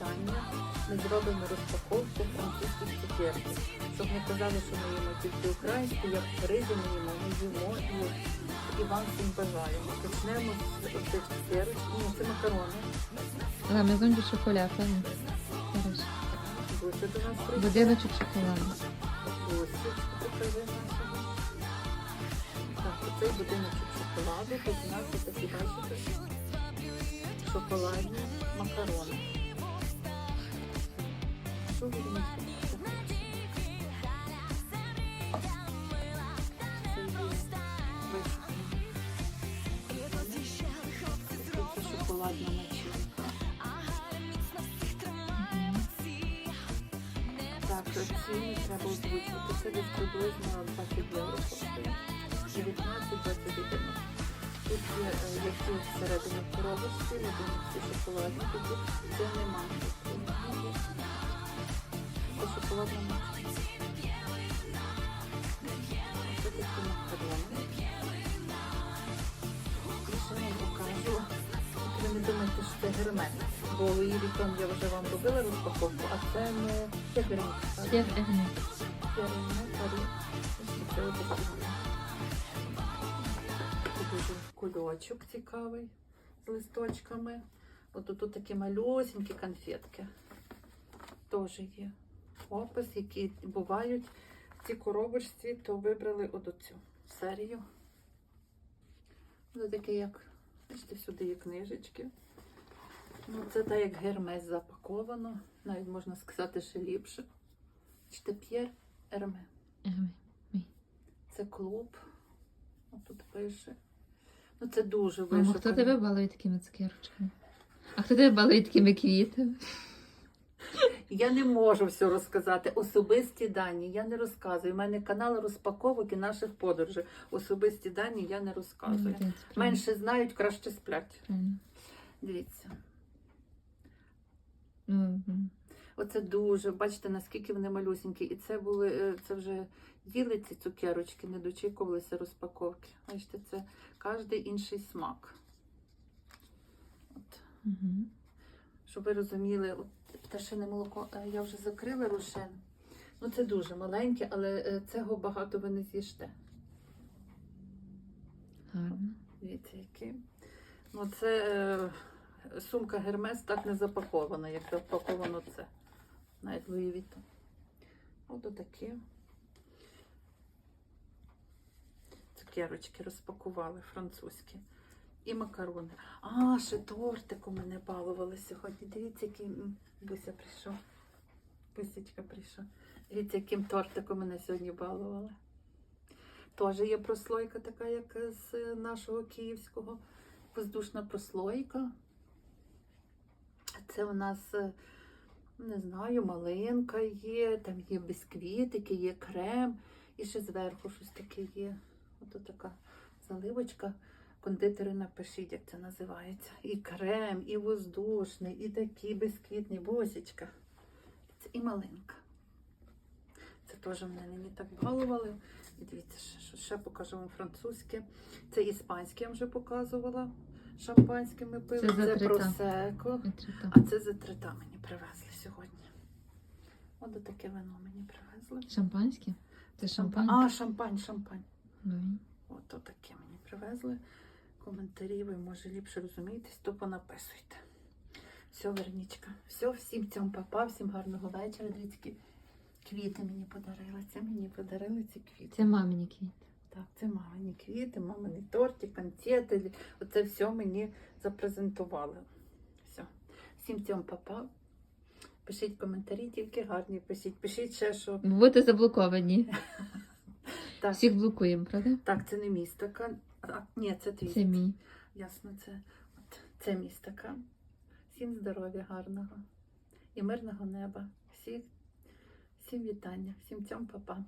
вітання. Ми зробимо розпаковку французьких цукерків. Щоб не казали, що ми їмо тільки українську, як ризи ми їмо, ми їмо і, і вам всім бажаємо. Почнемо з оцих цукерочок. Ні, це макарони. La maison du chocolat, правильно? Хорошо. Буся до нас прийшла. Будиночок шоколаду. Гості, покажи нашого. Так, оцей будиночок шоколаду, тут у нас є такі, бачите, шоколадні макарони. Що. Це шоколадна начинка. Так, ціни треба озвучити. Це десь приблизно 20 євро коштує. 19-21. Тут є, е, які всередині в коробочці, леденці шоколадні такі. Це нема. Покажу. Ви не думайте, що це гермет. Бо Луї Вітон я вже вам робила розпаковку, а це не це. Ось це отакі. Тут дуже кульочок цікавий з листочками. От тут такі малюсенькі конфетки. Теж є опис, які бувають в цій коробочці, то вибрали от оцю серію. Це таке як, бачите, всюди є книжечки. Ну, це так як гермес запаковано, навіть можна сказати, ще ліпше. Бачите, П'єр Ерме. Це клуб. От тут пише. Ну, це дуже Мамо, вишукано. хто тебе балує такими цукерочками? А хто тебе балує такими квітами? Я не можу все розказати. Особисті дані я не розказую. У мене канал розпаковок і наших подорожей. Особисті дані я не розказую. Менше знають, краще сплять. Дивіться. Оце дуже, бачите, наскільки вони малюсенькі. І це були, е, це вже їли ці цукерочки, не дочікувалися розпаковки. Бачите, це кожен інший смак. От. Мгм. Щоб ви розуміли, от пташине молоко е, я вже закрила рушен. Ну це дуже маленьке, але е, цього багато ви не з'їсте. Гарно. Дивіться, які. Ну, це е, сумка Гермес так не запакована, як запаковано це. Навіть Вітон. От отакі. Цукерочки розпакували французькі. І макарони. А, ще тортиком мене балували сьогодні. Дивіться, який Буся прийшов. Бусечка прийшов. Дивіться, яким тортиком мене сьогодні балували. Теж є прослойка така, як з нашого київського. Воздушна прослойка. Це у нас, е, не знаю, малинка є, там є бісквітики, є крем, і ще зверху щось таке є. Ото така заливочка. Кондитери напишіть, як це називається. І крем, і воздушний, і такі бісквітні босічка. Це і малинка. Це теж мене нині так балували. І дивіться, що ще покажу вам французьке. Це іспанське я вже показувала. Шампанське ми пили. Це Це, просеко. А це за трита мені привезли сьогодні. От таке вино мені привезли. Шампанське? Це шампань? А, шампань, шампань. Ну, От таке мені привезли. Коментарі, ви може ліпше розумієтесь, то понаписуйте. Все, Вернічка. Все, всім цьому папа, всім гарного вечора. Дивіться, квіти мені подарили. Це мені подарили ці квіти. Це мамині квіти. Так, це мамині квіти, мамині торти, конфети. Оце все мені запрезентували. Все. Всім цьому папа. Пишіть коментарі, тільки гарні пишіть. Пишіть ще, що Будете заблоковані. так, Всіх блокуємо, правда? так це не мій стакан. А, ні, це твій. Це мій. Ясно, це, от, це мій стакан. Всім здоров'я гарного і мирного неба. Всіх, всім вітання, всім цьому папа.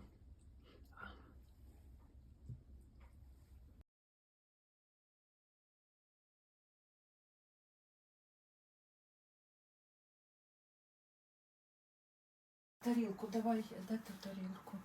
Тарілку давай, де ти тарілку?